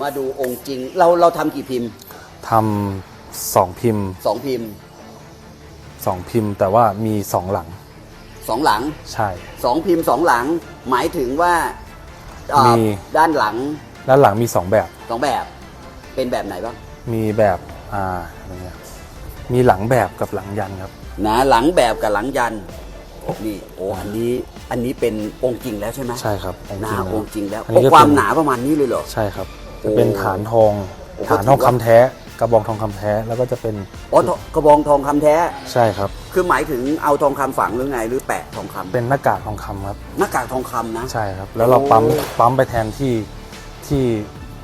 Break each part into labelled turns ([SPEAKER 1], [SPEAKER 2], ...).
[SPEAKER 1] มาดูองค์จริง เราเราทำกี่พิมพ์
[SPEAKER 2] ทำสองพิมพ์
[SPEAKER 1] สองพิมพ์
[SPEAKER 2] สองพิมพ์ แต่ว่ามีสองหลัง
[SPEAKER 1] สองหลัง
[SPEAKER 2] ใช่
[SPEAKER 1] สองพิมพ์สองหลัง หมายถึงว่าเอ่อ
[SPEAKER 2] มี
[SPEAKER 1] ด้านหลัง
[SPEAKER 2] ด้านหลังมีสองแบบ
[SPEAKER 1] สองแบบ เป็นแบบไหนบ้าง
[SPEAKER 2] มีแบบอ่าอะไรเงี้ยมีหลังแบบกับหลังยันครับ
[SPEAKER 1] นะหลังแบบกับหลังยันนี่โอ้อันนี้อันนี้เป็นองค์จริงแล้วใช่ไหม
[SPEAKER 2] ใช่ครับองค์
[SPEAKER 1] ห
[SPEAKER 2] จ
[SPEAKER 1] นา
[SPEAKER 2] ริง
[SPEAKER 1] องค์จริงแล้ว
[SPEAKER 2] อันนี้
[SPEAKER 1] โอ้
[SPEAKER 2] ก็
[SPEAKER 1] ความ
[SPEAKER 2] เป็น
[SPEAKER 1] หนาประมาณนี้เลยเหรอ
[SPEAKER 2] ใช่ครับ
[SPEAKER 1] โอ้
[SPEAKER 2] จะเป็นฐานทอง
[SPEAKER 1] โอ้
[SPEAKER 2] ฐานทองคำแท้ กระบองทองคำแท้ แล้วก็จะเป็น
[SPEAKER 1] อ๋อทองกระบองทองคำแท้
[SPEAKER 2] ใช่ครับ
[SPEAKER 1] คือหมายถึงเอาทองคำฝังหรือไงหรือแปะทองคำ
[SPEAKER 2] เป็นหน้ากากทองคำครับ
[SPEAKER 1] หน้ากากทองคำนะ
[SPEAKER 2] ใช่ครับ แล้วเรา
[SPEAKER 1] โอ้
[SPEAKER 2] ปั๊มปั๊มไปแทนที่ ที่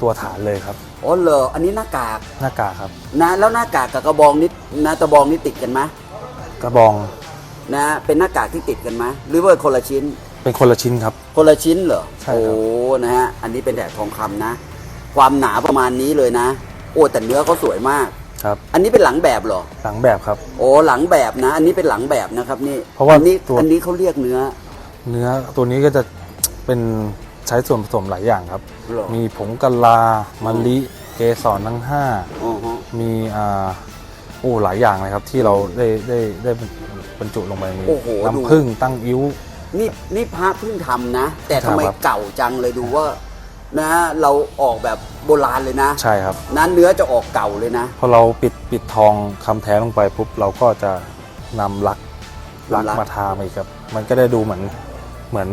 [SPEAKER 2] ตัวฐานเลยครับ
[SPEAKER 1] อ๋อเหรออันนี้หน้ากาก
[SPEAKER 2] หน้ากากครับ
[SPEAKER 1] นะ แล้วหน้ากากกับกระบองนี่นะตะบองนี่ติดกันไหม
[SPEAKER 2] กระบอง
[SPEAKER 1] นะเป็นหน้ากากที่ติดกันไหมหรือว่าคนละชิ้น
[SPEAKER 2] เป็นคนละชิ้นครับ
[SPEAKER 1] คนละชิ้นเหรอ
[SPEAKER 2] ใช่ครับ
[SPEAKER 1] โอ้นะฮะอันนี้เป็นแถบทองคำนะ ความหนาประมาณนี้เลยนะ โอ้แต่เนื้อเขาสวยมาก
[SPEAKER 2] ครับ
[SPEAKER 1] อันนี้เป็นหลังแบบเหรอ
[SPEAKER 2] หลังแบบครับ
[SPEAKER 1] โอ้หลังแบบนะ อันนี้เป็นหลังแบบนะครับนี่
[SPEAKER 2] เพราะว่า
[SPEAKER 1] อันนี้
[SPEAKER 2] ตัว
[SPEAKER 1] อันนี้เขาเรียกเนื้อ
[SPEAKER 2] เนื้อตัวนี้ก็จะเป็นใช้ส่วนผสมหลายอย่างครับ
[SPEAKER 1] เหรอ
[SPEAKER 2] มีผงกะลามะลิเกสรทั้งห้า
[SPEAKER 1] อ๋อฮะ
[SPEAKER 2] มีอ่าโอ้หลายอย่างเลยครับ ที่เราได้ได้ได้บรรจุลงไปมี
[SPEAKER 1] โอ้โหดู
[SPEAKER 2] น้ำผึ้งตั้งอิ้ว
[SPEAKER 1] นี่นี่พระเพิ่งทำนะ แต่ทำไม
[SPEAKER 2] ครับ
[SPEAKER 1] เก่าจังเลยดูว่า นะเราออกแบบโบราณเลยนะ
[SPEAKER 2] ใช่ครับ
[SPEAKER 1] นั้นเนื้อจะออกเก่าเลยนะ
[SPEAKER 2] พอเราปิดปิดทองคำแท้ลงไปปุ๊บเราก็จะนำลักลัก
[SPEAKER 1] นำลัก
[SPEAKER 2] มาทามาอีกครับ มันก็ได้ดูเหมือนเหมือน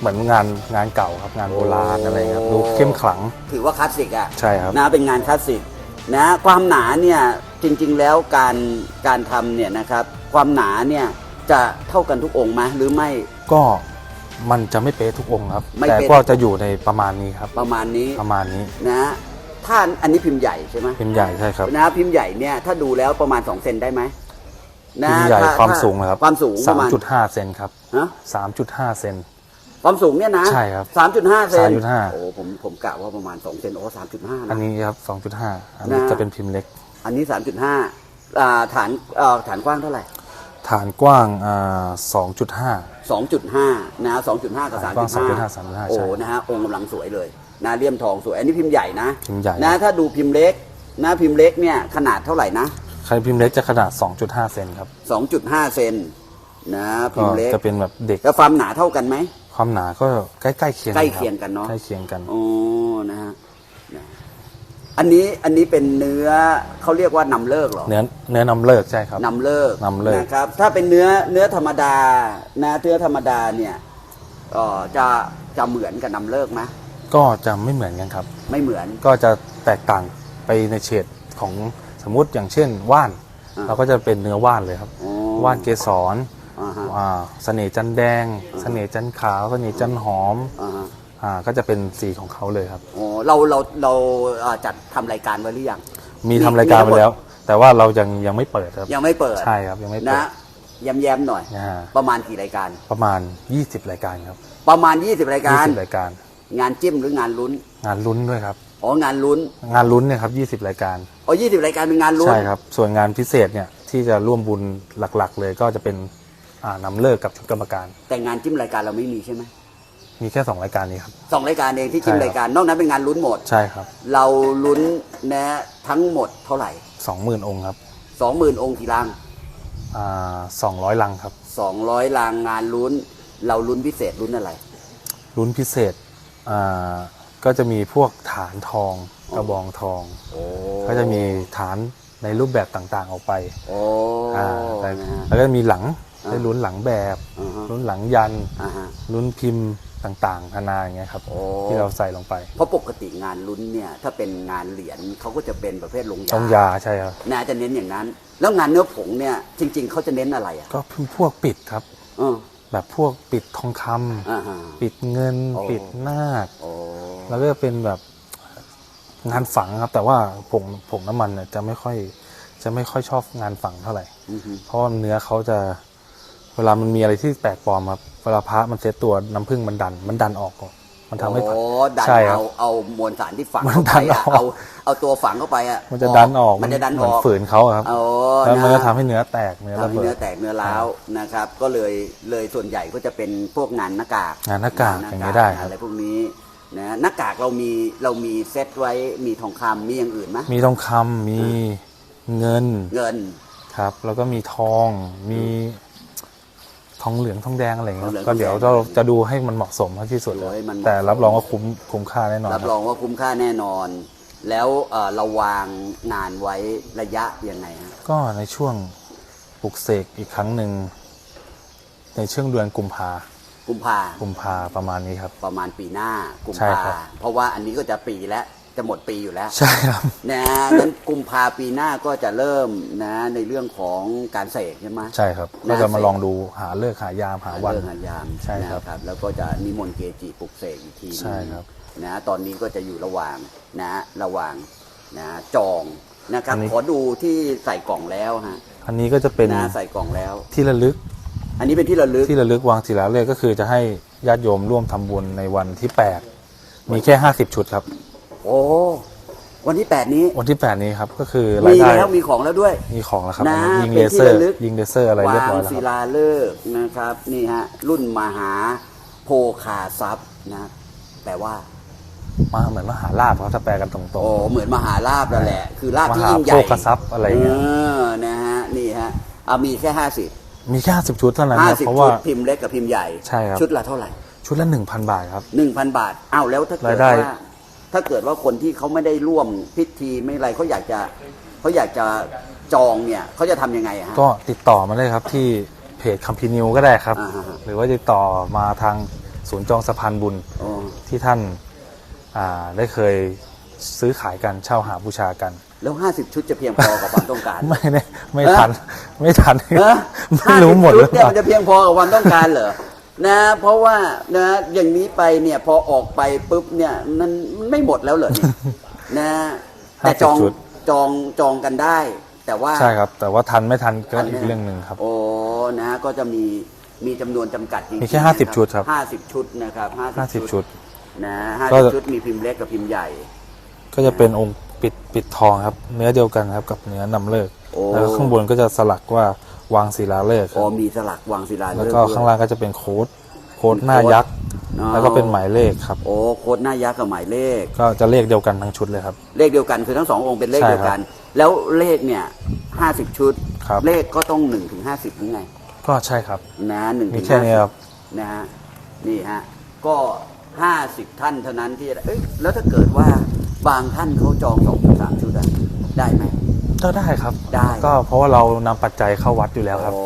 [SPEAKER 2] เหมือนงานงานเก่าครับงานโบราณอะไรครับดูเข้มขลัง
[SPEAKER 1] ถือว่าคลาสสิกอะ
[SPEAKER 2] ใช่ครับ
[SPEAKER 1] นะเป็นงานคลาสสิกนะความหนาเนี่ยจริงๆแล้วการการทำเนี่ยนะครับความหนาเนี่ยจะเท่ากันทุกองค์ไหมหรือไม่
[SPEAKER 2] ก็ มันจะไม่เป๊ะทุกองค์ครับ
[SPEAKER 1] ไม่
[SPEAKER 2] แต่
[SPEAKER 1] เป๊ะ
[SPEAKER 2] ก็จะอยู่ในประมาณนี้ครับ
[SPEAKER 1] ประมาณนี้
[SPEAKER 2] ประมาณนี้
[SPEAKER 1] นะถ้าอันนี้พิมพ์ใหญ่ใช่ไหม
[SPEAKER 2] เป็นใหญ่ใช่ครับ
[SPEAKER 1] นะพิมพ์ใหญ่เนี่ยถ้าดูแล้วประมาณ2เซนได้ไหมนะ
[SPEAKER 2] พิมพ์ใหญ่
[SPEAKER 1] ถ้
[SPEAKER 2] ความสูงนะครับ
[SPEAKER 1] ความสูงประมาณ
[SPEAKER 2] 3.5 เซนครับ
[SPEAKER 1] ฮะ
[SPEAKER 2] 3.5 เซน
[SPEAKER 1] ความสูงเนี่ยนะ
[SPEAKER 2] ใช่ครับ
[SPEAKER 1] สามจุดห้าเซน
[SPEAKER 2] 3.5
[SPEAKER 1] โอ้ผมผมกะว่าประมาณ2เซนโอ้สามจุดห้า
[SPEAKER 2] อัน
[SPEAKER 1] นะ
[SPEAKER 2] นี้ครับ 2.5 อันนี้
[SPEAKER 1] นะ
[SPEAKER 2] จะเป็นพิมพ์เล็ก
[SPEAKER 1] อันนี้3.5อ่าฐานเอ่อฐานกว้างเท่าไหร่
[SPEAKER 2] ฐานกว้างอ่า2.5
[SPEAKER 1] 2.5 นะ2.5 กับ
[SPEAKER 2] ฐานกว้าง
[SPEAKER 1] 3.5
[SPEAKER 2] 2.5 3.5
[SPEAKER 1] โอ้
[SPEAKER 2] ใช่
[SPEAKER 1] นะฮะ องค์กำลังสวยเลย นะเลี่ยมทองสวย อันนี้พิมพ์ใหญ่นะ
[SPEAKER 2] พิมพ์ใหญ่
[SPEAKER 1] นะ ถ้าดูพิมพ์เล็ก นะพิมพ์เล็กเนี่ยขนาดเท่าไหร่นะ
[SPEAKER 2] ใครพิมพ์เล็กจะขนาด 2.5 เซนครับ
[SPEAKER 1] 2.5 เซนนะพิ
[SPEAKER 2] ก็
[SPEAKER 1] มพ์เล็ก
[SPEAKER 2] จะเป็นแบบเด็ก
[SPEAKER 1] แล้วความหนาเท่ากันไหม
[SPEAKER 2] ความหนาก็ใกล้ๆเคียง
[SPEAKER 1] ใกล้
[SPEAKER 2] รับ
[SPEAKER 1] เคียงกันเนอะ
[SPEAKER 2] ใกล้เคียงกัน
[SPEAKER 1] โอ้นะฮะนะ อันนี้อันนี้เป็นเนื้อเขาเรียกว่านำเลิกเหรอ
[SPEAKER 2] เนื้อเนื้อนำเลิกใช่ครับ
[SPEAKER 1] นำเลิก
[SPEAKER 2] นำเลิก
[SPEAKER 1] นะครับ ถ้าเป็นเนื้อเนื้อธรรมดานะเนื้อธรรมดาเนี่ยเอ่อจะจะเหมือนกับนำเลิกไหม
[SPEAKER 2] ก็จะไม่เหมือนกันครับ
[SPEAKER 1] ไม่เหมือน
[SPEAKER 2] ก็จะแตกต่างไปในเฉดของสมมุติอย่างเช่นว่าน
[SPEAKER 1] อ่า
[SPEAKER 2] เราก็จะเป็นเนื้อว่านเลยครับ
[SPEAKER 1] อ๋อ
[SPEAKER 2] ว่านเกสร
[SPEAKER 1] อ่าฮะ
[SPEAKER 2] อ่าเสน่ห์จันแดง เสน่ห์จันขาว เสน่ห์จันหอม
[SPEAKER 1] อ่าฮะ
[SPEAKER 2] อ่าก็จะเป็นสีของเขาเลยครับ
[SPEAKER 1] อ๋อ เราเราเราเอ่อจัดทำรายการไว้หรือยัง
[SPEAKER 2] มี
[SPEAKER 1] มี
[SPEAKER 2] ทำรายการ
[SPEAKER 1] มีทั้งหม
[SPEAKER 2] ไป
[SPEAKER 1] ด
[SPEAKER 2] แล้ว แต่ว่าเรายังยังไม่เปิดครับ
[SPEAKER 1] ยังไม่เปิด
[SPEAKER 2] ใช่ครับยังไม่เปิด
[SPEAKER 1] นะแย้มแย้มๆหน่อย
[SPEAKER 2] นะฮะ
[SPEAKER 1] ประมาณกี่รายการ
[SPEAKER 2] ประมาณ 20 รายการครับ
[SPEAKER 1] ประมาณ 20 รายการ
[SPEAKER 2] 20รายการ
[SPEAKER 1] งานจิ้มหรืองานลุ้น
[SPEAKER 2] งานลุ้นด้วยครับ
[SPEAKER 1] อ๋อ งานลุ้น
[SPEAKER 2] งานลุ้นเนี่ยครับ20 รายการ
[SPEAKER 1] อ๋อ 20 รายการเป็นงานลุ้น
[SPEAKER 2] ใช่ครับ ส่วนงานพิเศษเนี่ยที่จะร่วมบุญหลักๆ เลยก็จะเป็นอ่านำเลิกกับชุดกรรมการ
[SPEAKER 1] แต่งานจิ้มรายการเราไม่มีใช่ไหม
[SPEAKER 2] มีแค่2รายการนี้ครับ
[SPEAKER 1] สองรายการเองที่จิ้ม
[SPEAKER 2] ใช่ครับ
[SPEAKER 1] รายการ นอกนั้นเป็นงานลุ้นหมด
[SPEAKER 2] ใช่ครับ
[SPEAKER 1] เราลุ้นนะทั้งหมดเท่าไหร่
[SPEAKER 2] 20,000องค์ครับ
[SPEAKER 1] สองหมื่นองค์กี่ลัง
[SPEAKER 2] อ่า200ลังครับ
[SPEAKER 1] สองร้อยลังงานลุ้น เราลุ้นพิเศษลุ้นอะไร
[SPEAKER 2] ลุ้นพิเศษอ่าก็จะมีพวกฐานทองกระบองทอง
[SPEAKER 1] โอ้
[SPEAKER 2] ก็จะมีฐานในรูปแบบต่างๆออกไป
[SPEAKER 1] โอ้
[SPEAKER 2] อ่าแต่
[SPEAKER 1] นะฮะ
[SPEAKER 2] แล้วก็มีหลัง
[SPEAKER 1] อ่า
[SPEAKER 2] ได้ลุ้นหลังแบบ
[SPEAKER 1] อ่าฮะ
[SPEAKER 2] ลุ้นหลังยัน
[SPEAKER 1] อ่าฮะ
[SPEAKER 2] ลุ้นพิมพ์ต่างๆนานาอย่างเงี้ยครับ
[SPEAKER 1] โอ้
[SPEAKER 2] ที่เราใส่ลงไป
[SPEAKER 1] เพราะปกติงานลุ้นเนี่ยถ้าเป็นงานเหรียญเขาก็จะเป็นประเภทลงยา
[SPEAKER 2] ต้องยาใช่ครับ
[SPEAKER 1] น่าจะเน้นอย่างนั้น แล้วงานเนื้อผงเนี่ยจริง ๆเขาจะเน้นอะไรอะ
[SPEAKER 2] ก็พวกปิดครับ
[SPEAKER 1] เออ
[SPEAKER 2] แบบพวกปิดทองคำ
[SPEAKER 1] อ่าฮะ
[SPEAKER 2] ปิดเงิน
[SPEAKER 1] โอ้
[SPEAKER 2] ปิดนาค
[SPEAKER 1] โอ้
[SPEAKER 2] แล้วก็เป็นแบบงานฝังครับ แต่ว่าผงผงน้ำมันเนี่ยจะไม่ค่อยจะไม่ค่อยชอบงานฝังเท่าไหร่
[SPEAKER 1] อือฮึ
[SPEAKER 2] เพราะว่าเนื้อเขาจะ เวลามันมีอะไรที่แปลกปลอมครับเวลาพระมันเซตตัวน้ำผึ้งมันดัน มันดันออกก่อนมันทำให้
[SPEAKER 1] โอ้ดัน
[SPEAKER 2] ใช่ครับ
[SPEAKER 1] เอาเอามวลสารที่ฝัง
[SPEAKER 2] มัน
[SPEAKER 1] เข้าไป
[SPEAKER 2] ดัน
[SPEAKER 1] อะ
[SPEAKER 2] ออก
[SPEAKER 1] เอาเอาตัวฝังเข้าไปอะ
[SPEAKER 2] มันจะดันออก
[SPEAKER 1] มันจะดัน
[SPEAKER 2] เห
[SPEAKER 1] อ
[SPEAKER 2] มือน
[SPEAKER 1] อก
[SPEAKER 2] ฝืนเขาอะครับ
[SPEAKER 1] โอ้
[SPEAKER 2] แล้วมัน
[SPEAKER 1] นะ
[SPEAKER 2] ก็ทำให้เนื้อแตกเนื้อ
[SPEAKER 1] ทำ
[SPEAKER 2] ระ
[SPEAKER 1] ให้
[SPEAKER 2] เบิ
[SPEAKER 1] เนื้อ
[SPEAKER 2] ด
[SPEAKER 1] แตกเนื้อร้าวนะครับ ก็เลยเลยส่วนใหญ่ก็จะเป็นพวกงานหน้ากาก
[SPEAKER 2] งานหน้ากาก
[SPEAKER 1] ง
[SPEAKER 2] อย่างนี้ได้ครับ
[SPEAKER 1] อะไรพวกนี้นะหน้ากากเรามีเรามีเซตไว้มีทองคำมีอย่างอื่นไหม
[SPEAKER 2] มีทองคำมีเงิน
[SPEAKER 1] เงิน
[SPEAKER 2] ครับ แล้วก็มีทองมี ทองเหลืองทองแดงอะไรอย่างเงี้ย
[SPEAKER 1] ทองเหลือง
[SPEAKER 2] ก็เดี๋ยว
[SPEAKER 1] ทองแด
[SPEAKER 2] เรา
[SPEAKER 1] ง
[SPEAKER 2] จะดูให้มันเหมาะสมที่สุด
[SPEAKER 1] โอ้ยมัน
[SPEAKER 2] แต่รับรองว่าคุ้มคุ้มค่าแน่นอน
[SPEAKER 1] รับ
[SPEAKER 2] ค
[SPEAKER 1] ร
[SPEAKER 2] รับ
[SPEAKER 1] องว่าคุ้มค่าแน่นอน แล้วเอ่อเราวางงานไว้ระยะยังไงฮะ
[SPEAKER 2] ก็ในช่วงปลุกเสกอีกครั้งหนึ่งในช่วงเดือนกุมภา
[SPEAKER 1] กุมภา
[SPEAKER 2] กุมภาประมาณนี้ครับ
[SPEAKER 1] ประมาณปีหน้ากุม
[SPEAKER 2] ใช่
[SPEAKER 1] ภา
[SPEAKER 2] ครับ
[SPEAKER 1] เพราะว่าอันนี้ก็จะปีแล้ว จะหมดปีอยู่แล้ว
[SPEAKER 2] ใช่ครับ
[SPEAKER 1] นะนั้นกุมภาปีหน้าก็จะเริ่มนะในเรื่องของการเสกใช่ไหม
[SPEAKER 2] ใช่ครับ
[SPEAKER 1] น่า
[SPEAKER 2] ก็จะมา
[SPEAKER 1] เสพ
[SPEAKER 2] ลองดูหาเลิกษ์หายามหาวัน
[SPEAKER 1] เรื่องหายาม
[SPEAKER 2] ใช่ครับ
[SPEAKER 1] นะแล้วก็จะนิมนต์เกจิปลุกเสกอีกทีหนึ่ง
[SPEAKER 2] ใช่ครับ
[SPEAKER 1] นะตอนนี้ก็จะอยู่ระหว่างนะระหว่างนะจองนะครับ
[SPEAKER 2] อันนี้
[SPEAKER 1] ขอดูที่ใส่กล่องแล้วฮะ
[SPEAKER 2] อันนี้ก็จะเป็น
[SPEAKER 1] นะใส่กล่องแล้ว
[SPEAKER 2] ที่ระลึก
[SPEAKER 1] อันนี้เป็นที่ระลึก
[SPEAKER 2] ที่ระลึกวางศิลาฤกษ์ก็คือจะให้ญาติโยมร่วมทำบุญในวันที่ 8 มีแค่ 50 ชุดครับ
[SPEAKER 1] โอ้วันที่8นี้
[SPEAKER 2] วันที่ 8 นี้ครับ ก็คือราย
[SPEAKER 1] มี
[SPEAKER 2] ได้
[SPEAKER 1] แล้วมีของแล้วด้วย
[SPEAKER 2] มีของแล้วครับ
[SPEAKER 1] นะ
[SPEAKER 2] อันนี้ยิง
[SPEAKER 1] เป็
[SPEAKER 2] เล
[SPEAKER 1] นที่
[SPEAKER 2] เซอร์
[SPEAKER 1] ระลึก
[SPEAKER 2] ยิงเลเซอร์อะไรเรียบร้อ
[SPEAKER 1] วาง
[SPEAKER 2] ยแล้ว
[SPEAKER 1] ศิ
[SPEAKER 2] ครับ
[SPEAKER 1] ลาฤกษ์นะครับ นี่ฮะ รุ่นมหาโพคาทรัพย์นะแปลว่า
[SPEAKER 2] มาเหมือนมหาลาภครับถ้าแปลกันตรง
[SPEAKER 1] โอ้ เหมือนมหาลาบนั่นแหละ คือลาบที่
[SPEAKER 2] มหา
[SPEAKER 1] ยิ่งใหญ่
[SPEAKER 2] โภคทรัพย์อะไรเงี้ย
[SPEAKER 1] เออนะฮะ นี่ฮะ เอามีแค่ห้าสิบ
[SPEAKER 2] ๆมีแค่50 ชุดเท่านั้น
[SPEAKER 1] ห้า
[SPEAKER 2] ครับ
[SPEAKER 1] สิบ
[SPEAKER 2] เพราะ
[SPEAKER 1] ชุ
[SPEAKER 2] ว่า
[SPEAKER 1] ดพิมพ์เล็กกับพิมพ์ใหญ่
[SPEAKER 2] ใช่ครับ
[SPEAKER 1] ชุดละเท่าไหร่
[SPEAKER 2] ชุดละ 1,000 บาทครับ
[SPEAKER 1] หนึ่งพันบาทอ้าวแล้วถ้าเกิด
[SPEAKER 2] รายได้
[SPEAKER 1] ว่า ถ้าเกิดว่าคนที่เขาไม่ได้ร่วมพิธีไม่อะไรเขาอยากจะเขาอยากจะจองเนี่ยเขาจะทำยังไงอะฮะ
[SPEAKER 2] ก็ติดต่อมาได้ครับที่เพจคัมพีนิวก็ได้ครับ
[SPEAKER 1] อ่าฮะ
[SPEAKER 2] หรือว่าติดต่อมาทางศูนย์จองสะพานบุญ
[SPEAKER 1] โอ้
[SPEAKER 2] ที่ท่านอ่าได้เคยซื้อขายกันเช่าหาบูชากัน
[SPEAKER 1] แล้วห้าสิบชุดจะเพียงพอกับความต้องการ
[SPEAKER 2] ไม่ได้ไม่
[SPEAKER 1] เอ๊ะ
[SPEAKER 2] ทัน ไม่ทัน
[SPEAKER 1] เออ
[SPEAKER 2] ไม่รู้หมด
[SPEAKER 1] 50
[SPEAKER 2] หรื
[SPEAKER 1] ชุ
[SPEAKER 2] อ
[SPEAKER 1] ดเนี่ย
[SPEAKER 2] เปล่า
[SPEAKER 1] มันจะเพียงพอกับความต้องการเหรอ นะ เพราะว่านะอย่างนี้ไปเนี่ยพอออกไปปุ๊บเนี่ยมันมันไม่หมดแล้วเหรอเนี่ยนะแต่จอง
[SPEAKER 2] 50ชุด
[SPEAKER 1] จองจองกันได้ แต่ว่า
[SPEAKER 2] ใช่ครับ แต่ว่าทันไม่ทันก็
[SPEAKER 1] ทัน
[SPEAKER 2] อี
[SPEAKER 1] ไหม
[SPEAKER 2] กเรื่องหนึ่งครับ
[SPEAKER 1] โอ้นะ ก็จะมีมีจำนวนจำกัดจริงๆ
[SPEAKER 2] มีแค่
[SPEAKER 1] นะ
[SPEAKER 2] 50ชุดครับ
[SPEAKER 1] ห้าสิบชุดนะครับห้าสิบ
[SPEAKER 2] 50 ชุด
[SPEAKER 1] นะห้า
[SPEAKER 2] ก็
[SPEAKER 1] สิบชุดมีพิมพ์เล็กกับพิมพ์ใหญ่
[SPEAKER 2] ก็จะเป็นองค์ปิดปิดทองครับ เนื้อเดียวกันครับกับเนื้อนำเลิก
[SPEAKER 1] โอ้
[SPEAKER 2] แล้วก็ข้างบนก็จะสลักว่า วางศิลาฤกษ์ค
[SPEAKER 1] พอ
[SPEAKER 2] รับ
[SPEAKER 1] มีสลักวางศิลาฤ
[SPEAKER 2] แล้ว
[SPEAKER 1] กษ์
[SPEAKER 2] ก็
[SPEAKER 1] ด้วย
[SPEAKER 2] ข้างล่างก็จะเป็นโค้ดโค้ดหน้า
[SPEAKER 1] โค้ด
[SPEAKER 2] ยักษ์
[SPEAKER 1] อ๋อ
[SPEAKER 2] แล้วก็เป็นหมายเลขครับ
[SPEAKER 1] โอ้โค้ดหน้ายักษ์กับหมายเลข
[SPEAKER 2] ก็จะเลขเดียวกันทั้งชุดเลยครับ
[SPEAKER 1] เลขเดียวกันคือทั้งสององค์เป็นเลข
[SPEAKER 2] ใช่
[SPEAKER 1] เดียวกัน แล้วเลขเนี่ยห้าสิบชุด
[SPEAKER 2] ครับ
[SPEAKER 1] เลขก็ต้องหนึ่งถึงห้าสิบนี่ไง
[SPEAKER 2] ก็ใช่ครับ
[SPEAKER 1] นะหนึ่ง
[SPEAKER 2] มี
[SPEAKER 1] ถึง
[SPEAKER 2] แค่
[SPEAKER 1] ห้า
[SPEAKER 2] นี้
[SPEAKER 1] สิ
[SPEAKER 2] ครับบ
[SPEAKER 1] นะฮะนี่ฮะก็ห้าสิบท่านเท่านั้นที่จะเอ้ยแล้วถ้าเกิดว่าบางท่านเขาจองสองถึงสามชุดอะได้ไหม
[SPEAKER 2] ก็ได้ครับ
[SPEAKER 1] ได้
[SPEAKER 2] ก็เพราะว่าเรานำปัจจัยเข้าวัดอยู่แล้วครับ
[SPEAKER 1] โอ้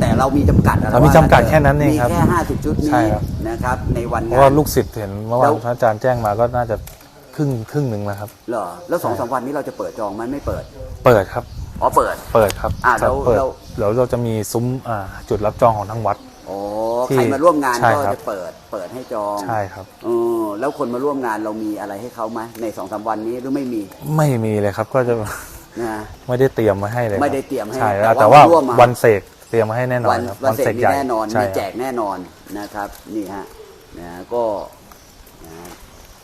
[SPEAKER 1] แต่เรามีจำกัดอะ
[SPEAKER 2] เรามีจำกัดแค่นั้นเองครับ
[SPEAKER 1] มีแค่ห้าสิบชุด
[SPEAKER 2] ใช่
[SPEAKER 1] นี้
[SPEAKER 2] ครับ
[SPEAKER 1] นะครับ ในวัน
[SPEAKER 2] เพ
[SPEAKER 1] งา
[SPEAKER 2] ราะว่าน ลูกศิษย์เห็นเมื่อวา
[SPEAKER 1] แล้
[SPEAKER 2] น
[SPEAKER 1] ว
[SPEAKER 2] พระอาจารย์แจ้งมาก็น่าจะครึ่งครึ่งหนึ่งแล้วครับ
[SPEAKER 1] เหรอแล้วสองสามวันนี้เราจะเปิดจองไหมไม่เปิด
[SPEAKER 2] เปิดครับ
[SPEAKER 1] อ๋อเปิด
[SPEAKER 2] เปิดครับ
[SPEAKER 1] อ่า
[SPEAKER 2] จะ
[SPEAKER 1] แล้ว
[SPEAKER 2] เปิด
[SPEAKER 1] แล้ว
[SPEAKER 2] เดี๋ยวเราจะมีซุ้มอ่าจุดรับจองของทั้งวัด
[SPEAKER 1] โอ้
[SPEAKER 2] ที่
[SPEAKER 1] ใครมาร่วมงาน
[SPEAKER 2] ใช่
[SPEAKER 1] ก็
[SPEAKER 2] ครับ
[SPEAKER 1] จะเปิด เปิดให้จอง
[SPEAKER 2] ใช่ครับ
[SPEAKER 1] เออแล้วคนมาร่วมงานเรามีอะไรให้เขาไหมในสองสามวันนี้หรือไม่มี
[SPEAKER 2] ไม่มีเลยครับก็จะ
[SPEAKER 1] นะ
[SPEAKER 2] ไม่ได้เตรียมมาให้เลยคบ
[SPEAKER 1] ไม่ได้เตรียมให้
[SPEAKER 2] ใช่
[SPEAKER 1] แต่
[SPEAKER 2] แต่
[SPEAKER 1] ว่า
[SPEAKER 2] ว่า
[SPEAKER 1] ร่วมมา
[SPEAKER 2] วันเสกเตรียมมาให้แน่นอ
[SPEAKER 1] วันน
[SPEAKER 2] ครับ
[SPEAKER 1] วันเสร็จมี
[SPEAKER 2] ใหญ่
[SPEAKER 1] แน่นอน
[SPEAKER 2] ใช่
[SPEAKER 1] มี
[SPEAKER 2] ครับ
[SPEAKER 1] แจกแน่นอนนะครับนี่ฮะนะก็นะ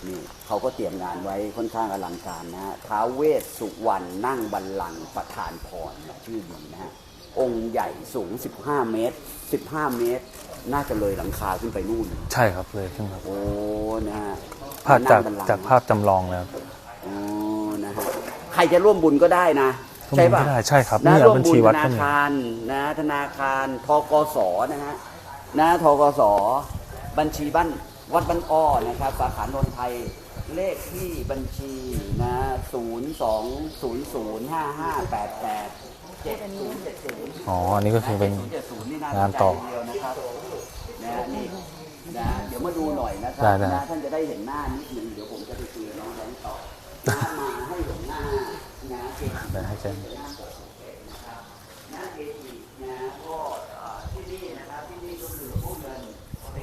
[SPEAKER 1] นี่เขาก็เตรียมงานไว้ค่อนข้างอลังการนะฮะท้าวเวสสุวรรณนั่งบัลลังก์ประธานพรชื่อดีนะฮะองค์ใหญ่สูง 15 เมตร 15 เมตร น่าจะเลยหลังคาขึ้นไปนู่น
[SPEAKER 2] ใช่ครับเลยขึ้นครับ
[SPEAKER 1] โอ้ นะฮะ
[SPEAKER 2] ภาพจาก
[SPEAKER 1] นั่งบัลลังก์
[SPEAKER 2] จากภาพจำลองเลย
[SPEAKER 1] ใครจะร่วมบุญก็ได้นะ
[SPEAKER 2] ร่วมบุญ
[SPEAKER 1] ใช่ปะ
[SPEAKER 2] ก็ได้ใช่ครับ
[SPEAKER 1] นะ
[SPEAKER 2] นี่
[SPEAKER 1] ร่วม
[SPEAKER 2] บัญ
[SPEAKER 1] บุ
[SPEAKER 2] ชี
[SPEAKER 1] ญ
[SPEAKER 2] วัด
[SPEAKER 1] ธ
[SPEAKER 2] ก็
[SPEAKER 1] นา
[SPEAKER 2] มี
[SPEAKER 1] คารนะธนาคารทกสนะฮะนะทกสบัญชีบ้านวัดบ้านอ้อนะครับสาขานนทไทยเลขที่บัญชีนะศูนย์สองศูนย์ศูนย์ห้าห้าแปดแปดเจ็ดศูนย์เจ็ดศูนย์
[SPEAKER 2] อ๋อ อันนี้ก็คือเป็น
[SPEAKER 1] เจ็ดศูนย์นี่น่
[SPEAKER 2] งานต่อ
[SPEAKER 1] สใจเดียวนะครับนะนี่นะเดี๋ยวมาดูหน่อยนะครั
[SPEAKER 2] ได้ได้
[SPEAKER 1] นะท่านจะได้เห็นหน้านิดนึงเดี๋ยวผมจะไปคุยกับน้องแบงค์ต่อนะมาให้เห็ นหน้านะ
[SPEAKER 2] ให้ฉั
[SPEAKER 1] นะเกจินะก็เอ่อที่นี่นะครับที่นี่ก็คือผู้เงินเต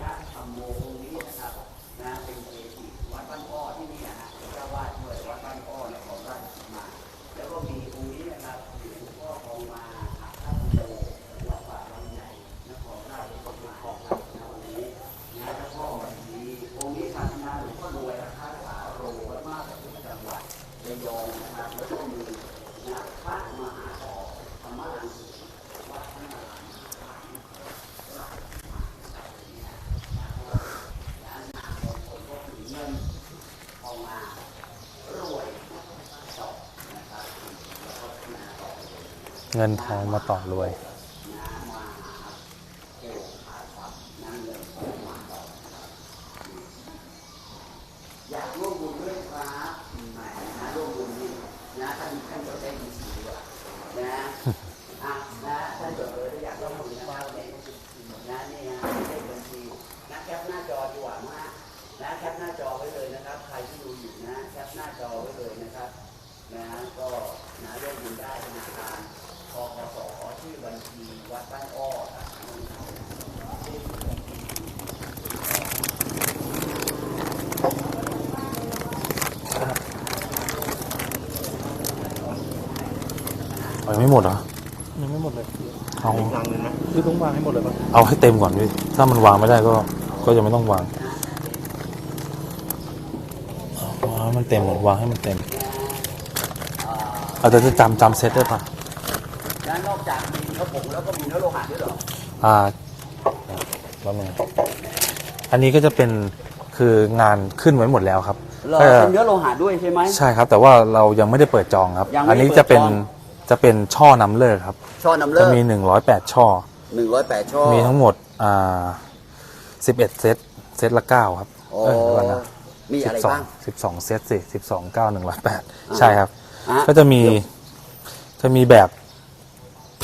[SPEAKER 1] ชะธรรมโมองค์นี้นะครับนะเป็นเกจิวัดบ้านอ้อที่นี่นะฮะเจ้าวาดด้วยวัดบ้านอ้อนครราชสีมา แล้วก็มีองค์นี้นะครับหลวงพ่อทองมาอัครโมวัดป่าบางใหญ่นครราชสีมานะครับนะวันนี้นะเจ้าพ่อวันนี้องค์นี้ศาสนาหลวงพ่อรวยรักษาโรวัดมากที่จังหวัดระยองนะครับแล้วก็มีนะพระมหาออกธรรมรังสีวัดพระนารายณ์ รวยต่อนะครับแล้วก็พัฒนาต่อไปเลย
[SPEAKER 2] เงินทองมาต่อรวย
[SPEAKER 1] นะมาเกี่ยวขาดความนั่งเงินมาต่อนะครับอยากร่วมบุญด้วยครับแหมนะร่วมบุญนี่นะท่านท่านจดได้ดีสีดีกว่านะอะนะท่านจดเลยถ้าอยากร่ วมบุญนะครับเนี่ยนะนี่ฮะเลขบัญชีนะแคปหน้าจอดีกว่ามากนะแคปหน้าจอไว้เลยนะครับใครที่ดูอยู่นะแคปหน้าจอไว้เลยนะครับนะก็นะร่วมบุญได้ธนาคารคกสที่บัญชีวัดบ้านอ้อครับ
[SPEAKER 2] เอายังไม่หมดเหรอ
[SPEAKER 3] ยังไม่หมดเลย
[SPEAKER 2] เอา
[SPEAKER 3] อีกลังนึงนะคือต้องวางให้หมดเลยป่ะ
[SPEAKER 2] เอาให้เต็มก่อนพี่ ถ้ามันวางไม่ได้ก็ ก็ยังไม่ต้องวางเอาวางให้มันเต็มหมดวางให้มันเต็ม เอาแต่จะจำจำเซตได้ปะ
[SPEAKER 1] แล้วน อกจากมีเนื้อผงแล้วก็มีเนื้อโลหะด้วยเหรอ
[SPEAKER 2] อ่าแล้วมึงอันนี้ก็จะเป็นคืองานขึ้นไว้หมดแล้วครับ
[SPEAKER 1] เหรอ
[SPEAKER 2] ก็
[SPEAKER 1] เป็นเนื้อโลหะด้วยใช่ไหม
[SPEAKER 2] ใช่ครับ แต่ว่าเรายังไม่ได้เปิดจองครับ
[SPEAKER 1] ยังไม่
[SPEAKER 2] อันนี้
[SPEAKER 1] เปิด
[SPEAKER 2] จะเป็น
[SPEAKER 1] จอง
[SPEAKER 2] จะเป็นช่อนำเลิกครับ
[SPEAKER 1] ช่อน้ำเลิ
[SPEAKER 2] จะ
[SPEAKER 1] ศ
[SPEAKER 2] มี 108 ช่อ
[SPEAKER 1] หนึ่งร้อยแปดช่อ
[SPEAKER 2] มีทั้งหมดอ่า11 เซต เซตละ9ครับ
[SPEAKER 1] โอ้
[SPEAKER 2] เอ้ยเดี๋ยวก่อนนะ
[SPEAKER 1] มีอะไรบ้าง
[SPEAKER 2] 12 12 เซตสิ12 9 108 ใช่ครับ
[SPEAKER 1] อะ
[SPEAKER 2] ก็จะมีจะมีแบบ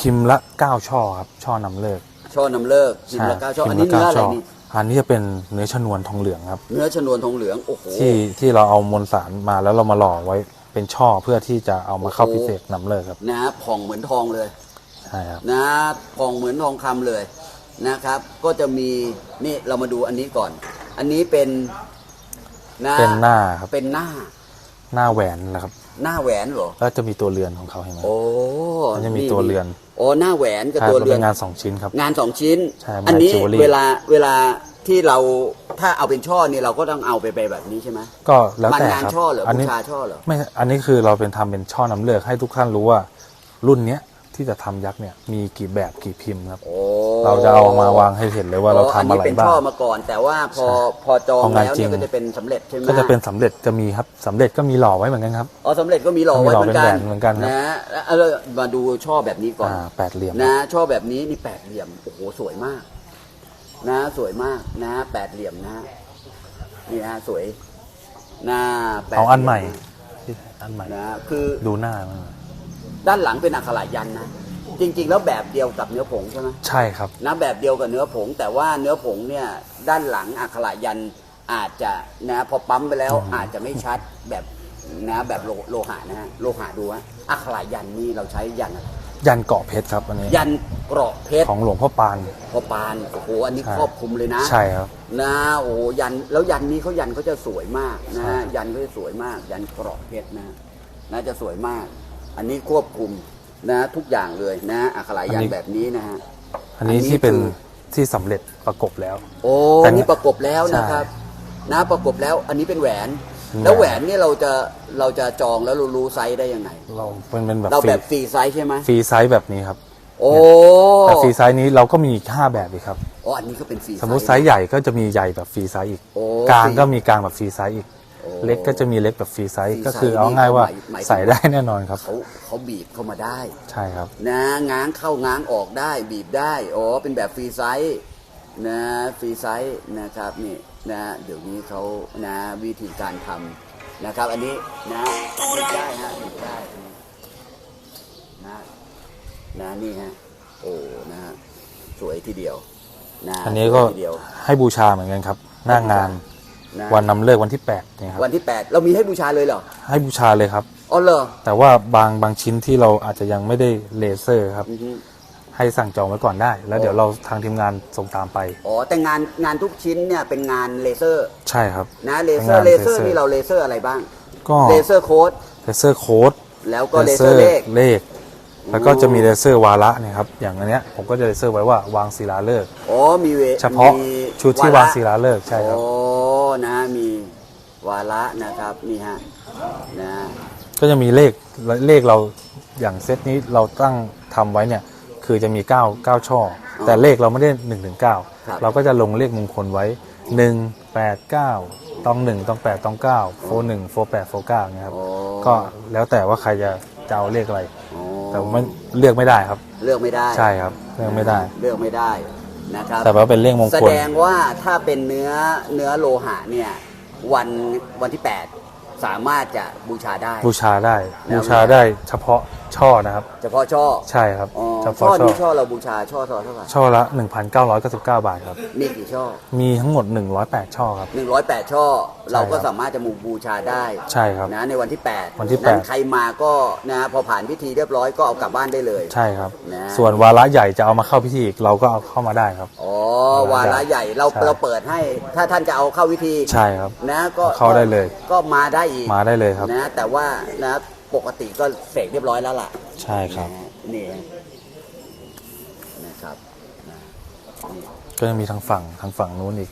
[SPEAKER 2] พิมพ์ละ9ช่อครับช่อนำเลิก
[SPEAKER 1] ช่อน้ำเลิกสิบ
[SPEAKER 2] ใช่
[SPEAKER 1] ละเก้าช่อ
[SPEAKER 2] พิ
[SPEAKER 1] อัน
[SPEAKER 2] มพ์
[SPEAKER 1] นี้
[SPEAKER 2] ละ
[SPEAKER 1] เนื้ออะไร
[SPEAKER 2] ช่อ
[SPEAKER 1] นี่
[SPEAKER 2] อันนี้จะเป็นเนื้อชนวนทองเหลืองครับ
[SPEAKER 1] เนื้อชนวนทองเหลืองโอ้โห
[SPEAKER 2] ที่ที่เราเอามวลสารมาแล้วเรามาหล่อไว้เป็นช่อเพื่อที่จะเอามาเข้า
[SPEAKER 1] โอ้โห
[SPEAKER 2] พิเศษนำเลิกครับ
[SPEAKER 1] นะผ่องเหมือนทองเลย
[SPEAKER 2] ใช่ครับ
[SPEAKER 1] นะผ่องเหมือนทองคำเลยนะครับ ก็จะมีนี่เรามาดูอันนี้ก่อน อันนี้เป็นนะ
[SPEAKER 2] เป็นหน้าครับ
[SPEAKER 1] เป็นหน้า
[SPEAKER 2] หน้าแหวนนะครับ
[SPEAKER 1] หน้าแหวนเหรอ
[SPEAKER 2] แล้วจะมีตัวเรือนของเขาเห็นไหม
[SPEAKER 1] โอ้
[SPEAKER 2] มันจะมีตัวเรือน
[SPEAKER 1] โอ้หน้าแหวนกับ
[SPEAKER 2] ใช่
[SPEAKER 1] ตัว
[SPEAKER 2] มัน
[SPEAKER 1] เรือ
[SPEAKER 2] เป็นนงานสองชิ้นครับ
[SPEAKER 1] งานสองชิ้น
[SPEAKER 2] ใช่
[SPEAKER 1] อันนี้
[SPEAKER 2] งานจิวเวลรี่
[SPEAKER 1] เวลาเวลาที่เราถ้าเอาเป็นช่อนี่เราก็ต้องเอาไปไปแบบนี้ใช่ไหม
[SPEAKER 2] ก็แล้ว
[SPEAKER 1] มัน
[SPEAKER 2] แต่
[SPEAKER 1] งาน
[SPEAKER 2] ครับ
[SPEAKER 1] ช่อเหรอ
[SPEAKER 2] อัน
[SPEAKER 1] บู
[SPEAKER 2] นี้
[SPEAKER 1] ชาช่อเหรอ
[SPEAKER 2] ไม่อันนี้คือเราเป็นทำเป็นช่อนำเลิกให้ทุกท่านรู้ว่า รุ่นเนี้ยที่จะทำยักษ์เนี่ยมีกี่แบบกี่พิมพ์ครับ
[SPEAKER 1] โอ้
[SPEAKER 2] เราจะเอามาวางให้เห็นเลยว่าเราทำ
[SPEAKER 1] น
[SPEAKER 2] อะ
[SPEAKER 1] นี้
[SPEAKER 2] ไร
[SPEAKER 1] เป็น
[SPEAKER 2] บ้า
[SPEAKER 1] ช่องมาก่อน แต่ว่าพอ
[SPEAKER 2] ใช่
[SPEAKER 1] พอจอง
[SPEAKER 2] พองาน
[SPEAKER 1] แล้ว
[SPEAKER 2] จริ
[SPEAKER 1] เนี่ย
[SPEAKER 2] ง
[SPEAKER 1] ก็จะเป็นสำเร็จใช่ไหม
[SPEAKER 2] ก็จะเป็นสำเร็จจะมีครับสำเร็จก็มีหล่อไว้เหมือนกันครับ
[SPEAKER 1] อ๋อสำเร็จก็มีหล่อ
[SPEAKER 2] มี
[SPEAKER 1] ไว้
[SPEAKER 2] หล่อ
[SPEAKER 1] เหมือนกัน
[SPEAKER 2] เป็นแหวนเหมือนกันครับ
[SPEAKER 1] นะแล้วเอามาดูช่อแบบนี้ก่อน
[SPEAKER 2] อ่าแปดเหลี่ยม
[SPEAKER 1] นะช่อแบบนี้นี่แปดเหลี่ยมโอ้โหสวยมาก นะสวยมากนะแปดเหลี่ยมนะนี่ฮะสวยหน้าแปด
[SPEAKER 2] เอาอันใหม่
[SPEAKER 1] เหลี่ย
[SPEAKER 2] อันใหม่
[SPEAKER 1] นะคือ
[SPEAKER 2] ดูหน้ามัน
[SPEAKER 1] ด้านหลังเป็นอักขระยันต์นะ จริง ๆ แล้วแบบเดียวกับเนื้อผงใช่ไหม
[SPEAKER 2] ใช่ครับ
[SPEAKER 1] นะแบบเดียวกับเนื้อผง แต่ว่าเนื้อผงเนี่ยด้านหลังอักขระยันต์อาจจะนะพอปั๊มไปแล้ว
[SPEAKER 2] อืม
[SPEAKER 1] อาจจะไม่ชัดแบบนะแบบโลโลหะนะฮะโลหะดูฮะอักขระยันต์นี่เราใช้ยันอะไร
[SPEAKER 2] ยันเกาะเพชรครับอันนี้
[SPEAKER 1] ยันเกราะเพชร
[SPEAKER 2] ของหลวงพ่อปาน
[SPEAKER 1] พอปานโอ้โหอันนี้
[SPEAKER 2] ใช่
[SPEAKER 1] ครอบคลุมเลยนะ
[SPEAKER 2] ใช่ครับ
[SPEAKER 1] นะโอ้โหยันแล้วยันนี้เขายันเขาจะสวยมากนะ
[SPEAKER 2] ใช่
[SPEAKER 1] ยันเขาจะสวยมาก ยันเกราะเพชรนะน่าจะสวยมาก อันนี้ควบคุม นะทุกอย่างเลยนะอักขระยันแบบนี้นะฮะ
[SPEAKER 2] อันนี้
[SPEAKER 1] อันนี้
[SPEAKER 2] ที่เป็น
[SPEAKER 1] คือ
[SPEAKER 2] ที่สำเร็จประกบแล้ว
[SPEAKER 1] โอ้
[SPEAKER 2] แต่
[SPEAKER 1] นี่ประกบแล้วนะครับนะประกบแล้วอันนี้เป็นแหวน
[SPEAKER 2] เป็นแหวน
[SPEAKER 1] แล้วแหวนนี่เราจะเราจะจองแล้วเรารู้ไซส์ได้ยังไง
[SPEAKER 2] เราเป็นเป็นแบบ
[SPEAKER 1] เรา
[SPEAKER 2] ฟรี
[SPEAKER 1] แบบฟรีไซส์ใช่ไหม
[SPEAKER 2] ฟรีไซส์แบบนี้ครับ
[SPEAKER 1] โอ้
[SPEAKER 2] แต่ฟรีไซส์นี้เราก็มีอีกห้าแบบอีกครับ
[SPEAKER 1] อ๋ออันนี้ก็เป็นฟรี
[SPEAKER 2] สมมติไซส์ใหญ่ก็จะมีใหญ่แบบฟรีไซส์อีก
[SPEAKER 1] โอ้
[SPEAKER 2] กลางก็
[SPEAKER 1] ฟรี
[SPEAKER 2] มีกลางแบบฟรีไซส์อีก
[SPEAKER 1] โอ้
[SPEAKER 2] เล็กก็จะมีเล็กแบบฟรีไซ
[SPEAKER 1] ฟรี
[SPEAKER 2] ส์
[SPEAKER 1] ไซส์
[SPEAKER 2] ก็คือ
[SPEAKER 1] นี่
[SPEAKER 2] เอาง่ายว่า
[SPEAKER 1] หมายหมายถึง
[SPEAKER 2] ใส่ได้แน่นอนครับ
[SPEAKER 1] เขาเขาบีบเข้ามาได้
[SPEAKER 2] ใช่ครับ
[SPEAKER 1] นะง้างเข้าง้างออกได้บีบได้อ๋อเป็นแบบฟรีไซส์นะฟรีไซส์นะครับนี่นะเดี๋ยวนี้เขานะวิธีการทำนะครับ อันนี้นะบีบได้ฮะบีบได้นะนะนี่ฮะโอ้นะฮะสวยทีเดียวนะ
[SPEAKER 2] อันนี้ก็
[SPEAKER 1] สวยทีเดียว
[SPEAKER 2] ให้บูชาเหมือนกันครับหน้างาน
[SPEAKER 1] นะ
[SPEAKER 2] วันนำเลิกวันที่8เนี่ยครับ
[SPEAKER 1] วันที่ 8 เรามีให้บูชาเลยเหรอ
[SPEAKER 2] ให้บูชาเลยครับ
[SPEAKER 1] อ๋อเหรอ
[SPEAKER 2] แต่ว่าบางบางชิ้นที่เราอาจจะยังไม่ได้เลเซอร์ครับ
[SPEAKER 1] อือฮึ
[SPEAKER 2] ให้สั่งจองไว้ก่อนได้ แล้วเดี๋ยวเราทางทีมงานส่งตามไป
[SPEAKER 1] อ๋อแต่งานงานทุกชิ้นเนี่ยเป็นงานเลเซอร์
[SPEAKER 2] ใช่ครับ
[SPEAKER 1] นะเลเซอร์
[SPEAKER 2] เป็นงาน
[SPEAKER 1] เลเซอร์
[SPEAKER 2] เลเซอร์
[SPEAKER 1] นี่เราเลเซอร์อะไรบ้าง
[SPEAKER 2] ก็
[SPEAKER 1] เลเซอร์โค้ด
[SPEAKER 2] เลเซอร์โค้ด
[SPEAKER 1] แล้วก็เลเซอร์เลข
[SPEAKER 2] เลข แล้วก็จะมีเลเซอร์วาระเนี่ยครับ อย่างอันเนี้ยผมก็จะเลเซอร์ไว้ว่าวางศิลาฤกษ์
[SPEAKER 1] อ๋อมีเว
[SPEAKER 2] เฉพาะ
[SPEAKER 1] มี
[SPEAKER 2] ชุดที่วางศิลาฤกษ์ใช่ครับ
[SPEAKER 1] โอ้ นะมีวาระนะครับนี่ฮะนะ
[SPEAKER 2] ก็จะมีเลขเลขเราอย่างเซตนี้เราตั้งทำไว้เนี่ยคือจะมี9 9ช่อ แต่เลขเราไม่ได้1ถึง9เราก็จะลงเลขมงคลไว้ 1 8 9ตองหนึ่งตองแปดตองเก้าโฟหนึ่งโฟแปดโฟเก้าเนี่ยครับ
[SPEAKER 1] โอ้
[SPEAKER 2] ก็แล้วแต่ว่าใครจะจะเอาเลขอะไร
[SPEAKER 1] โอ้
[SPEAKER 2] แต่มันเลือกไม่ได้ครับ
[SPEAKER 1] เลือกไม่ได้
[SPEAKER 2] ใช่ครับ เลือกไม่ได้
[SPEAKER 1] เลือกไม่ได้ นะครับ
[SPEAKER 2] แต่ว่าเป็นเลขมง
[SPEAKER 1] แส
[SPEAKER 2] คล
[SPEAKER 1] ดงว่าถ้าเป็นเนื้อเนื้อโลหะเนี่ยวันวันที่ 8 สามารถจะบูชาได้
[SPEAKER 2] บูชาได้
[SPEAKER 1] แล้ว
[SPEAKER 2] บูชาได้เฉพาะช่อนะครับ
[SPEAKER 1] เฉพาะช่อ
[SPEAKER 2] ใช่ครับ
[SPEAKER 1] อ๋อ
[SPEAKER 2] เฉ
[SPEAKER 1] ช่อ
[SPEAKER 2] พาะช่อ
[SPEAKER 1] นี้ช่อเราบูชาช่อช่อเท่าไหร่
[SPEAKER 2] ช่อละ 1,999 บาทครับ
[SPEAKER 1] มีกี่ช่อ
[SPEAKER 2] มีทั้งหมด 108 ช่อครับ
[SPEAKER 1] 108 ช่อ เราก็
[SPEAKER 2] ครับ
[SPEAKER 1] สามารถจะมูบูชาได้
[SPEAKER 2] ใช่ครับ
[SPEAKER 1] นะในวันที่ 8
[SPEAKER 2] วันที่
[SPEAKER 1] นั้น
[SPEAKER 2] 8
[SPEAKER 1] ใครมาก็นะพอผ่านพิธีเรียบร้อยก็เอากลับบ้านได้เลย
[SPEAKER 2] ใช่ครับ
[SPEAKER 1] นะ
[SPEAKER 2] ส่วนวาระใหญ่จะเอามาเข้าพิธีอีกเราก็เอาเข้ามาได้ครับ
[SPEAKER 1] อ๋อวาระใหญ่เรา
[SPEAKER 2] ใช่
[SPEAKER 1] เราเปิดให้ ถ้าท่านจะเอาเข้าวิธี
[SPEAKER 2] ใช่ครับ
[SPEAKER 1] นะก็
[SPEAKER 2] เข้าได้เลย
[SPEAKER 1] ก็มาได้อีก
[SPEAKER 2] มาได้เลยครับ
[SPEAKER 1] นะแต่ว่านะปกติก็เสกเรียบร้อยแล้วล่ะ
[SPEAKER 2] ใช่ครับ
[SPEAKER 1] นะนี่นะครับนะนี่
[SPEAKER 2] ก็จะมีทางฝั่งทางฝั่งนู้นอีก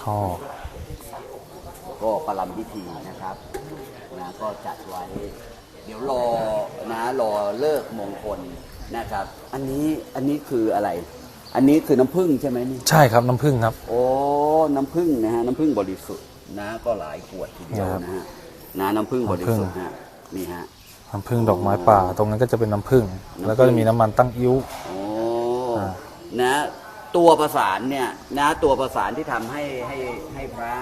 [SPEAKER 2] ช่อ
[SPEAKER 1] ก็ประลำพิธีนะครับนะก็จัดไว้ เดี๋ยวรอนะรอเลิกมงคลนะครับ อันนี้อันนี้คืออะไร อันนี้คือน้ำผึ้งใช่ไหมนี่
[SPEAKER 2] ใช่ครับน้ำผึ้งครับ
[SPEAKER 1] โอ้น้ำผึ้งนะฮะน้ำผึ้งบริสุทธิ์นะก็หลายขวดทีเดียว
[SPEAKER 2] ครับ
[SPEAKER 1] นะฮะนะน้ำผึ้งบริสุทธิ์ฮะนี่ฮะ
[SPEAKER 2] น้ำผึ้งดอกไม้ป่า ตรงนั้นก็จะเป็นน้ำผึ้งแล้วก็จะมีน้ำมันตั้งอิ้ว
[SPEAKER 1] โอ้
[SPEAKER 2] อ่า
[SPEAKER 1] นะ ตัวประสานเนี่ยนะตัวประสานที่ทำให้ให้ให้พระ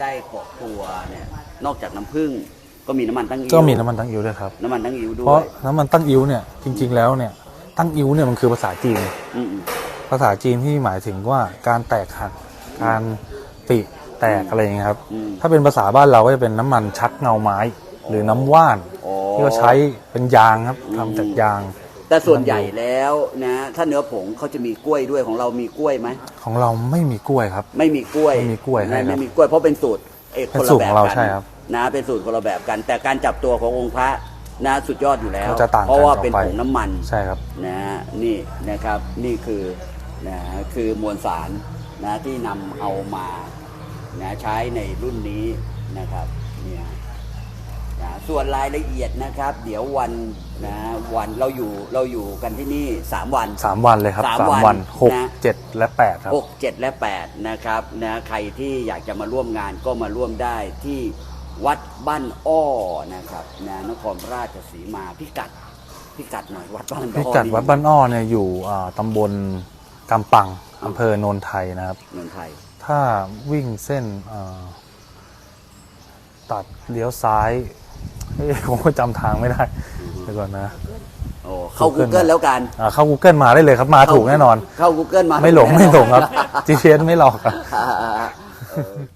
[SPEAKER 1] ได้เกาะตัวเนี่ยนอกจากน้ำผึ้งก็มีน้ำมันตั้งอิ้ว
[SPEAKER 2] ก็มีน้ำมันตั้งอิ้วด้วยครับ
[SPEAKER 1] น้ำมันตั้งอิ้วด้
[SPEAKER 2] เพ
[SPEAKER 1] ว
[SPEAKER 2] ราะ
[SPEAKER 1] ย
[SPEAKER 2] น้ำมันตั้งอิ้วเนี่ยจริง ๆแล้วเนี่ยตั้งอิ้วเนี่ยมันคือภาษาจีน
[SPEAKER 1] อืมอืม
[SPEAKER 2] ภาษาจีนที่หมายถึงว่าการแตกหักการปิแตกอะไรอย่างเงี้ยครับ
[SPEAKER 1] อืม
[SPEAKER 2] ถ้าเป็นภาษาบ้านเราก็จะเป็นน้ำมันชักเงาไม้ หรือน้ำว่าน
[SPEAKER 1] โอ้
[SPEAKER 2] ที่เขาใช้เป็นยางครับทำจากยาง
[SPEAKER 1] แต่ส่วนใหญ่แล้วนะ ถ้าเนื้อผงเขาจะมีกล้วยด้วยของเรามีกล้วยไหม
[SPEAKER 2] ของเราไม่มีกล้วยครับ
[SPEAKER 1] ไม่มีกล้วย
[SPEAKER 2] ไม่มีกล้วยให้
[SPEAKER 1] นะ
[SPEAKER 2] ครับ
[SPEAKER 1] ไม่มีกล้วยเพราะเป็นสูตรเอก
[SPEAKER 2] เป็
[SPEAKER 1] คนน
[SPEAKER 2] สู
[SPEAKER 1] ละ
[SPEAKER 2] ตร
[SPEAKER 1] แบ
[SPEAKER 2] ข
[SPEAKER 1] บ
[SPEAKER 2] องเรา
[SPEAKER 1] กัน
[SPEAKER 2] ใช่ครับ
[SPEAKER 1] นะเป็นสูตรคนละแบบกัน แต่การจับตัวขององค์พระนะสุดยอดอยู่แล้ว
[SPEAKER 2] ก็จะต่างกัน
[SPEAKER 1] เพราะว่า
[SPEAKER 2] ต่อไป
[SPEAKER 1] เป็นผงน้ำมัน
[SPEAKER 2] ใช่ครับ
[SPEAKER 1] นะนี่นะครับนี่คือนะคือมวลสารนะที่นำเอามานะใช้ในรุ่นนี้นะครับเนี่ย นะส่วนรายละเอียดนะครับ เดี๋ยววันนะวันเราอยู่เราอยู่กันที่นี่ 3 วัน
[SPEAKER 2] สามวันเลยครับ
[SPEAKER 1] สาม
[SPEAKER 2] สาม
[SPEAKER 1] วัน
[SPEAKER 2] วันหก
[SPEAKER 1] นะ
[SPEAKER 2] เจ็ดและแปดครับ
[SPEAKER 1] หกเจ็ดและแปดนะครับนะใครที่อยากจะมาร่วมงานก็มาร่วมได้ที่วัดบ้านอ้อนะครับนะนครราชสีมาพิกัดพิกัดหน่อยวัดบ้านอ้อ
[SPEAKER 2] พิกัด
[SPEAKER 1] นี่
[SPEAKER 2] วัดบ้านอ้อเนี่ยอยู่อ่าตำบลกำปังอำเภอโนนไทยนะครับ
[SPEAKER 1] เมืองไทย
[SPEAKER 2] ถ้าวิ่งเส้นอ่าตัดเลี้ยวซ้าย เอ้ยผมก็จำทางไม่ได้เดี๋ยวก่อนนะ
[SPEAKER 1] โอ้เข้า
[SPEAKER 2] Google
[SPEAKER 1] Google แล้วกัน
[SPEAKER 2] อ่าเข้า Google มาได้เลยครับมาถูกแน่นอน
[SPEAKER 1] เข้า Google มา
[SPEAKER 2] ไม่หลงไม่หลงครับ GPS ไม่หลอกครับ
[SPEAKER 1] โอเค